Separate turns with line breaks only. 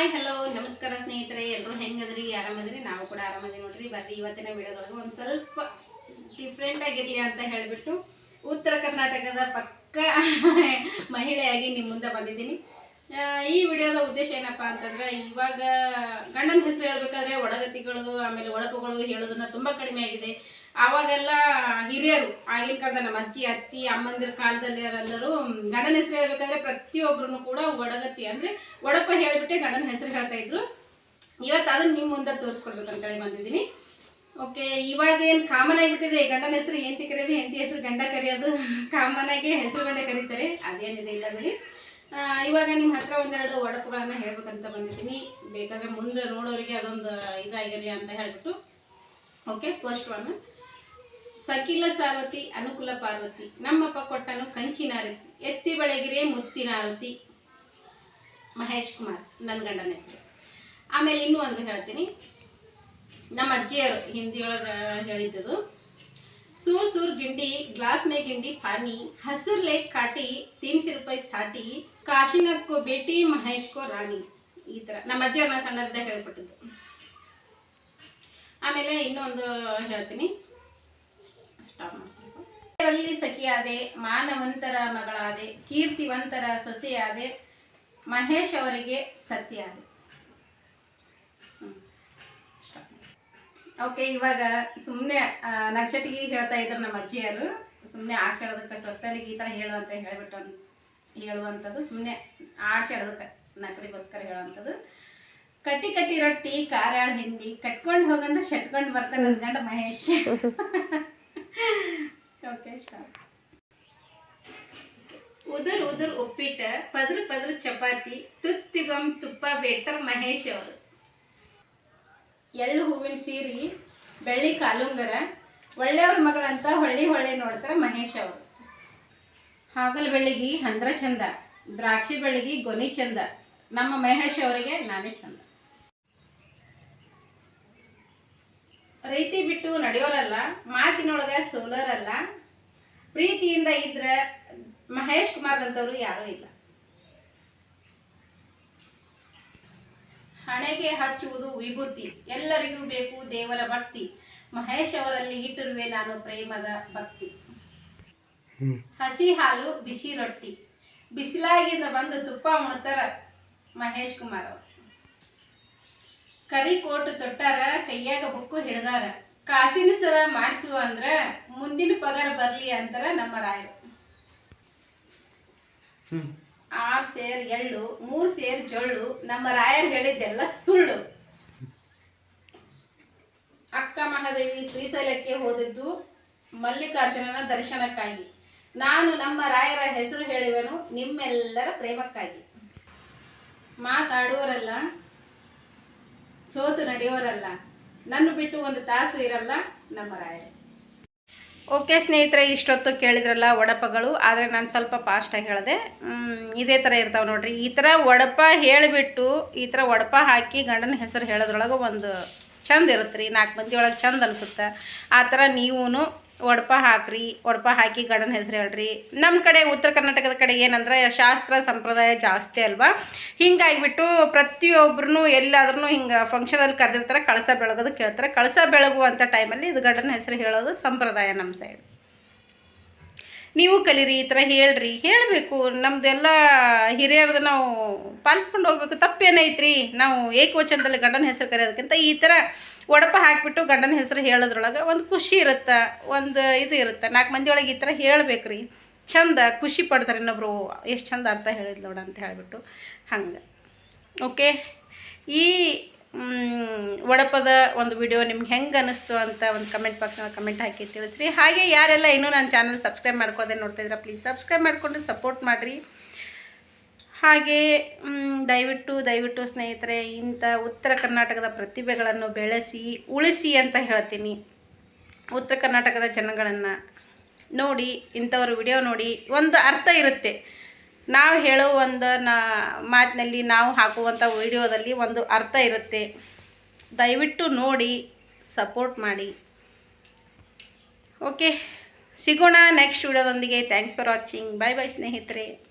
Hi hello ನಮಸ್ಕಾರ ಸ್ನೇಹಿತರೆ. ಎಲ್ಲರೂ ಹೆಂಗದ್ರಿ? ಆರಾಮದ್ರಿ? ನಾವು ಕೂಡ ಆರಾಮದಿ ನೋಡ್ರಿ. ಬರ್ರಿ, ಇವತ್ತಿನ ವಿಡಿಯೋದೊಳಗೆ ಒಂದು ಸ್ವಲ್ಪ ಡಿಫ್ರೆಂಟ್ ಆಗಿರಲಿ ಅಂತ ಹೇಳಿಬಿಟ್ಟು ಉತ್ತರ ಕರ್ನಾಟಕದ ಪಕ್ಕ ಮಹಿಳೆಯಾಗಿ ನಿಮ್ಮ ಮುಂದೆ ಬಂದಿದ್ದೀನಿ. ಈ ವಿಡಿಯೋದ ಉದ್ದೇಶ ಏನಪ್ಪಾ ಅಂತಂದ್ರೆ ಇವಾಗ ಗಂಡನ ಹೆಸರು ಹೇಳ್ಬೇಕಾದ್ರೆ ಒಡಗತಿಗಳು, ಆಮೇಲೆ ಒಡಪುಗಳು ಹೇಳೋದನ್ನ ತುಂಬಾ ಕಡಿಮೆ ಆಗಿದೆ. ಆವಾಗೆಲ್ಲ ಹಿರಿಯರು, ಆಗಿನ ಕಾಲದ ನಮ್ಮ ಅಜ್ಜಿ, ಅತ್ತಿ, ಅಮ್ಮಂದಿರ ಕಾಲದಲ್ಲಿ ಎಲ್ಲರೂ ಗಂಡನ ಹೆಸರು ಹೇಳ್ಬೇಕಾದ್ರೆ ಪ್ರತಿಯೊಬ್ಬರು ಕೂಡ ಒಡಗತಿ ಅಂದ್ರೆ ಒಡಪ ಹೇಳ್ಬಿಟ್ಟೆ ಗಂಡನ ಹೆಸರು ಹೇಳ್ತಾ ಇದ್ರು. ಇವತ್ತು ಅದನ್ನ ನಿಮ್ ಮುಂದೆ ತೋರಿಸ್ಕೊಡ್ಬೇಕು ಅಂತೇಳಿ ಬಂದಿದ್ದೀನಿ. ಓಕೆ, ಇವಾಗ ಏನು ಕಾಮನ್ ಆಗಿಬಿಟ್ಟಿದೆ ಗಂಡನ ಹೆಸರು, ಹೆಂಡತಿ ಕರೆಯೋದು, ಹೆಂಡತಿ ಹೆಸರು ಗಂಡ ಕರೆಯೋದು. ಕಾಮನ್ ಆಗಿ ಹೆಸರು ಗಂಡ ಕರೀತಾರೆ. ಅದೇನಿದೆ ಇಲ್ಲ ಬಿಡಿ. ಇವಾಗ ನಿಮ್ಮ ಹತ್ರ ಒಂದೆರಡು ಒಡಪುಗಳನ್ನ ಹೇಳ್ಬೇಕಂತ ಬಂದಿದ್ದೀನಿ. ಬೇಕಾದ್ರೆ ಮುಂದೆ ನೋಡೋರಿಗೆ ಅದೊಂದು ಇದಾಗಿರಲಿ ಅಂತ ಹೇಳ್ಬಿಟ್ಟು. ಓಕೆ ಫಸ್ಟ್ ಒನ್ ಸಕಿಲ ಸಾರ್ವತಿ ಅನುಕೂಲ ಪಾರ್ವತಿ. ನಮ್ಮಪ್ಪ ಕೊಟ್ಟನು ಕಂಚಿನ ಆರತಿ. ಎತ್ತಿ ಬೆಳಗಿರೆ ಮುತ್ತಿನ ಆರತಿ. ಮಹೇಶ್ ಕುಮಾರ್ ನನ್ನ ಗಂಡನ ಹೆಸರು. ಆಮೇಲೆ ಇನ್ನೂ ಒಂದು ಹೇಳ್ತೀನಿ. ನಮ್ಮ ಅಜ್ಜಿಯರು, ಹಿಂದಿಯೊಳಗೆ ಹೇಳಿದ್ದದು. ಸೂರ್ ಸೂರ್ ಗಿಂಡಿ, ಗ್ಲಾಸ್ ಮೇ ಗಿಂಡಿ ಪಾನಿ, ಹಸಿರು ಲೇಕ್ ಕಾಟಿ ಸಿ ರೂಪಾಯಿ ಸಾಟಿ ಕಾಶಿನಾಥ್ ಕೋ ಬೇಟಿ, ಮಹೇಶ್ ಕೋ ರಾಣಿ. ಈ ಥರ ನಮ್ಮ ಅಜ್ಜಿ ಅನ್ನ ಸಣ್ಣದ್ದ ಹೇಳ್ಕೊಟ್ಟಿದ್ದು. ಆಮೇಲೆ ಇನ್ನೊಂದು ಹೇಳ್ತೀನಿ. ಸ್ಟಾಪ್ ಇದರಲ್ಲಿ ಸಖಿಯಾದೆ, ಮಾನವಂತರ ಮಗಳಾದೆ, ಕೀರ್ತಿವಂತರ ಸೊಸೆಯಾದೆ, ಮಹೇಶ್ ಅವರಿಗೆ ಸತ್ಯಾದೆ. ಓಕೆ ಇವಾಗ ಸುಮ್ಮನೆ ನಕ್ಷಟಿಗೆ ಹೇಳ್ತಾ ಇದ್ರು ನಮ್ಮ ಅಜ್ಜಿಯರು. ಸುಮ್ಮನೆ ಆಡ್ಸಾಡೋದಕ್ಕೆ ಸ್ವಸ್ಥನಿಗೆ ಈ ಥರ ಹೇಳು ಅಂತ ಹೇಳ್ಬಿಟ್ಟು ಹೇಳುವಂಥದ್ದು. ಸುಮ್ಮನೆ ಆಡ್ಸಾಡೋದಕ್ಕೆ ನಕರಿಗೋಸ್ಕರ ಹೇಳುವಂಥದ್ದು. ಕಟ್ಟಿ ಕಟ್ಟಿ ರೊಟ್ಟಿ, ಕಾರಾಳ ಹಿಂಡಿ, ಕಟ್ಕೊಂಡು ಹೋಗಂದ್ರೆ ಶಟ್ಕೊಂಡು ಬರ್ತಾನೆ ಗಂಡ ಮಹೇಶ್. ಓಕೆ ಸ್ಟಾರ್ಟ್ ಉದುರ್ ಉದುರ್ ಉಪ್ಪಿಟ್ಟ, ಪದ್ರ ಪದ್ರ ಚಪಾತಿ, ತುತ್ತಿಗೊಮ್ ತುಪ್ಪ ಬೇಡ್ತಾರೆ ಮಹೇಶ್ ಅವರು. ಎಳ್ಳು ಹೂವಿನ ಸೀರಿ, ಬೆಳ್ಳಿ ಕಾಲುಂಗರ, ಒಳ್ಳೆಯವ್ರ ಮಗಳಂತ ಹೊಳ್ಳಿ ಹೊಳ್ಳಿ ನೋಡ್ತಾರೆ ಮಹೇಶ್ ಅವರು. ಹಾಗಲ ಬೆಳ್ಳಿಗೆ ಹಂದ್ರ ಚಂದ, ದ್ರಾಕ್ಷಿ ಬೆಳ್ಳಿಗೆ ಗೊನಿ ಚಂದ, ನಮ್ಮ ಮಹೇಶ್ ಅವರಿಗೆ ನಾನೇ ಚಂದ. ರೀತಿ ಬಿಟ್ಟು ನಡೆಯೋರಲ್ಲ, ಮಾತಿನೊಳಗೆ ಸೋಲರಲ್ಲ, ಪ್ರೀತಿಯಿಂದ ಇದ್ರೆ ಮಹೇಶ್ ಕುಮಾರ್ ಅಂತವ್ರು ಯಾರೂ ಇಲ್ಲ. ಹಣೆಗೆ ಹಚ್ಚುವುದು ವಿಭೂತಿ. ಎಲ್ಲರಿಗೂ ಬೇಕು ದೇವರ ಭಕ್ತಿ. ಮಹೇಶ್ ಅವರಲ್ಲಿ ಇಟ್ಟಿರುವೆ ನಾನು ಪ್ರೇಮದ ಭಕ್ತಿ. ಹಸಿ ಹಾಲು ಬಿಸಿ ರೊಟ್ಟಿ. ಬಿಸಿಲಾಗಿಂದ ಬಂದು ತುಪ್ಪ ಉಣ್ತಾರ ಮಹೇಶ್ ಕುಮಾರ್ ಅವರು. ಕರಿ ಕೋಟು ತೊಟ್ಟಾರ ಕೈಯಾಗ ಬುಕ್ಕು ಹಿಡ್ದಾರ. ಕಾಸಿನ ಸರ ಮಾಡಿಸು ಅಂದ್ರ ಮುಂದಿನ ಪಗಾರ ಬರ್ಲಿ ಅಂತಾರ ನಮ್ಮ ರಾಯರು. ಆರು ಸೇರ್ ಎಳ್ಳು, ಮೂರು ಸೇರ್ ಜೊಳ್ಳು, ನಮ್ಮ ರಾಯರ್ ಹೇಳಿದ್ದೆಲ್ಲ ಸುಳ್ಳು. ಅಕ್ಕ ಮಹಾದೇವಿ ಶ್ರೀಶೈಲಕ್ಕೆ ಹೋದದ್ದು ಮಲ್ಲಿಕಾರ್ಜುನನ ದರ್ಶನಕ್ಕಾಗಿ. ನಾನು ನಮ್ಮ ರಾಯರ ಹೆಸರು ಹೇಳುವೆನು, ನಿಮ್ಮೆಲ್ಲರ ಪ್ರೇಮಕ್ಕಾಗಿ. ಮಾತಾಡುವರಲ್ಲ, ಸೋತು ನಡೆಯೋರಲ್ಲ ನನ್ನ ಬಿಟ್ಟು ಒಂದು ತಾಸು ಇರಲ್ಲ ನಮ್ಮ ರಾಯರು. ಓಕೆ ಸ್ನೇಹಿತರೆ, ಇಷ್ಟೊತ್ತು ಕೇಳಿದ್ರಲ್ಲ ವಡಪಗಳು ಆದರೆ ನಾನು ಸ್ವಲ್ಪ ಫಾಸ್ಟಾಗಿ ಹೇಳಿದೆ. ಇದೇ ಥರ ಇರ್ತಾವೆ ನೋಡ್ರಿ. ಈ ಥರ ಒಡಪ ಹೇಳಿಬಿಟ್ಟು, ಈ ಥರ ಒಡಪ ಹಾಕಿ ಗಂಡನ ಹೆಸರು ಹೇಳೋದ್ರೊಳಗೆ ಒಂದು ಚಂದ ಇರುತ್ತೆ ರೀ ನಾಲ್ಕು ಮಂದಿ ಒಳಗೆ ಚಂದ ಅನಿಸುತ್ತೆ. ಆ ಥರ ನೀವೂ ಒಡಪ ಹಾಕ್ರಿ, ಒಡಪ ಹಾಕಿ ಗಡನ ಹೆಸರು ಹೇಳ್ರಿ. ನಮ್ಮ ಕಡೆ ಉತ್ತರ ಕರ್ನಾಟಕದ ಕಡೆ ಏನಂದ್ರೆ ಶಾಸ್ತ್ರ ಸಂಪ್ರದಾಯ ಜಾಸ್ತಿ ಅಲ್ವಾ? ಹಿಂಗಾಗಿಬಿಟ್ಟು ಪ್ರತಿಯೊಬ್ಬರೂ ಎಲ್ಲಾದ್ರೂ ಹಿಂಗೆ ಫಂಕ್ಷನಲ್ಲಿ ಕರೆದಿರ್ತಾರೆ, ಕಳಸ ಬೆಳಗೋದು ಕೇಳ್ತಾರೆ. ಕಳಸ ಬೆಳಗುವಂಥ ಟೈಮಲ್ಲಿ ಇದು ಗಡನ ಹೆಸರು ಹೇಳೋದು ಸಂಪ್ರದಾಯ ನಮ್ಮ ಸೈಡ್ ನೀವು ಕಲೀರಿ, ಈ ಥರ ಹೇಳ್ರಿ. ಹೇಳಬೇಕು. ನಮ್ದೆಲ್ಲ ಹಿರಿಯರದು ನಾವು ಪಾಲಿಸ್ಕೊಂಡು ಹೋಗ್ಬೇಕು. ತಪ್ಪೇನೈತ್ರಿ? ನಾವು ಏಕವಚನದಲ್ಲಿ ಗಂಡನ ಹೆಸರು ಕರೆಯೋದಕ್ಕಿಂತ ಈ ಥರ ಒಡಪ ಹಾಕಿಬಿಟ್ಟು ಗಂಡನ ಹೆಸರು ಹೇಳೋದ್ರೊಳಗೆ ಒಂದು ಖುಷಿ ಇರುತ್ತೆ? ಒಂದು ಇದು ಇರುತ್ತೆ? ನಾಲ್ಕು ಮಂದಿ ಒಳಗೆ ಈ ಥರ ಹೇಳ್ಬೇಕ್ರಿ. ಚಂದ ಖುಷಿ ಪಡ್ತಾರೆ ಇನ್ನೊಬ್ರು. ಎಷ್ಟು ಚಂದ ಅರ್ಥ ಹೇಳಿದ್ ನೋಡ ಅಂತ ಹೇಳಿಬಿಟ್ಟು ಹಂಗೆ. ಓಕೆ ಈ ಒಡಪದ ಒಂದು ವಿಡಿಯೋ ನಿಮ್ಗೆ ಹೆಂಗೆ ಅನ್ನಿಸ್ತು ಅಂತ ಒಂದು ಕಮೆಂಟ್ ಬಾಕ್ಸ್ನಲ್ಲಿ ಕಮೆಂಟ್ ಹಾಕಿ ತಿಳಿಸ್ರಿ. ಹಾಗೆ ಯಾರೆಲ್ಲ ಇನ್ನೂ ನನ್ನ ಚಾನಲ್ ಸಬ್ಸ್ಕ್ರೈಬ್ ನೋಡ್ತಾ ಇದ್ದೀರಾ ಪ್ಲೀಸ್ ಸಬ್ಸ್ಕ್ರೈಬ್ ಮಾಡಿಕೊಂಡು ಸಪೋರ್ಟ್ ಮಾಡಿರಿ. ಹಾಗೆ ದಯವಿಟ್ಟು ದಯವಿಟ್ಟು ಸ್ನೇಹಿತರೆ, ಇಂಥ ಉತ್ತರ ಕರ್ನಾಟಕದ ಪ್ರತಿಭೆಗಳನ್ನು ಬೆಳೆಸಿ, ಉಳಿಸಿ ಅಂತ ಹೇಳ್ತೀನಿ. ಉತ್ತರ ಕರ್ನಾಟಕದ ಜನಗಳನ್ನು ನೋಡಿ, ಇಂಥವ್ರ ವಿಡಿಯೋ ನೋಡಿ, ಒಂದು ಅರ್ಥ ಇರುತ್ತೆ. ನಾವು ಹೇಳೋ ಒಂದು ನಾ ಮಾತಿನಲ್ಲಿ ನಾವು ಹಾಕುವಂಥ ವಿಡಿಯೋದಲ್ಲಿ ಒಂದು ಅರ್ಥ ಇರುತ್ತೆ. ದಯವಿಟ್ಟು ನೋಡಿ ಸಪೋರ್ಟ್ ಮಾಡಿ. ಓಕೆ ಸಿಗೋಣ next ವಿಡಿಯೋದೊಂದಿಗೆ. Thanks for watching bye bye ಸ್ನೇಹಿತರೆ.